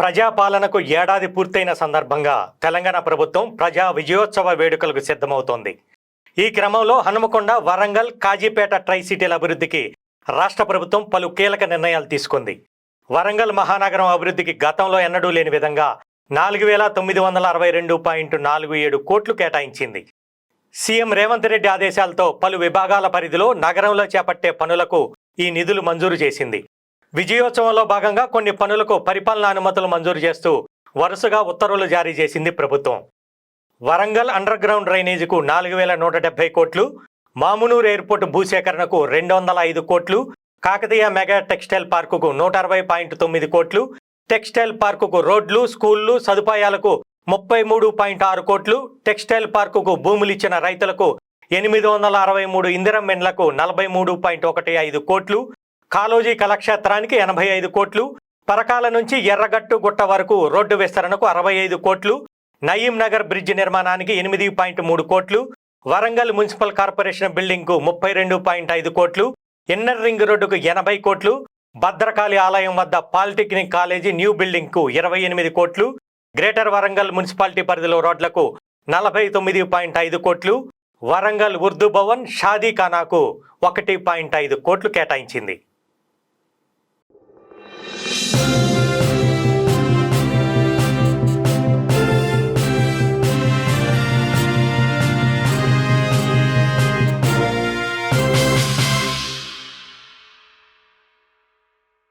ప్రజాపాలనకు ఏడాది పూర్తయిన సందర్భంగా తెలంగాణ ప్రభుత్వం ప్రజా విజయోత్సవ వేడుకలకు సిద్ధమవుతోంది. ఈ క్రమంలో హనుమకొండ వరంగల్ కాజీపేట ట్రై సిటీల అభివృద్ధికి రాష్ట్ర ప్రభుత్వం పలు కీలక నిర్ణయాలు తీసుకుంది. వరంగల్ మహానగరం అభివృద్ధికి గతంలో ఎన్నడూ లేని విధంగా నాలుగు వేల తొమ్మిది వందల అరవై రెండు పాయింట్ నాలుగు ఏడు కోట్లు కేటాయించింది. సీఎం రేవంత్ రెడ్డి ఆదేశాలతో పలు విభాగాల పరిధిలో నగరంలో చేపట్టే పనులకు ఈ నిధులు మంజూరు చేసింది. విజయోత్సవంలో భాగంగా కొన్ని పనులకు పరిపాలనా అనుమతులు మంజూరు చేస్తూ వరుసగా ఉత్తర్వులు జారీ చేసింది ప్రభుత్వం. వరంగల్ అండర్ గ్రౌండ్ డ్రైనేజీకు నాలుగు వేల నూట డెబ్బై కోట్లు మామునూరు ఎయిర్పోర్ట్ భూసేకరణకు రెండు వందల ఐదు కోట్లు కాకతీయ మెగా టెక్స్టైల్ పార్కుకు నూట అరవై పాయింట్ తొమ్మిది కోట్లు టెక్స్టైల్ పార్కుకు రోడ్లు స్కూళ్ళు సదుపాయాలకు ముప్పై మూడు పాయింట్ ఆరు కోట్లు టెక్స్టైల్ పార్కుకు భూములు ఇచ్చిన రైతులకు ఎనిమిది వందల అరవై మూడు ఇందిరం మెండ్లకు నలభై మూడు పాయింట్ ఒకటి ఐదు కోట్లు కాలోజీ కళాక్షేత్రానికి ఎనభై ఐదు కోట్లు పరకాల నుంచి ఎర్రగట్టు గుట్ట వరకు రోడ్డు విస్తరణకు అరవై ఐదు కోట్లు నయీం నగర్ బ్రిడ్జ్ నిర్మాణానికి ఎనిమిది పాయింట్ మూడు కోట్లు వరంగల్ మున్సిపల్ కార్పొరేషన్ బిల్డింగ్కు ముప్పై రెండు పాయింట్ ఐదు కోట్లు ఇన్నర్ రింగ్ రోడ్డుకు ఎనభై కోట్లు భద్రకాళి ఆలయం వద్ద పాలిటెక్నిక్ కాలేజీ న్యూ బిల్డింగ్కు ఇరవై ఎనిమిది కోట్లు గ్రేటర్ వరంగల్ మున్సిపాలిటీ పరిధిలో రోడ్లకు నలభై తొమ్మిది పాయింట్ ఐదు కోట్లు వరంగల్ ఉర్దూ భవన్ షాదీఖానాకు ఒకటి పాయింట్ ఐదు కోట్లు కేటాయించింది.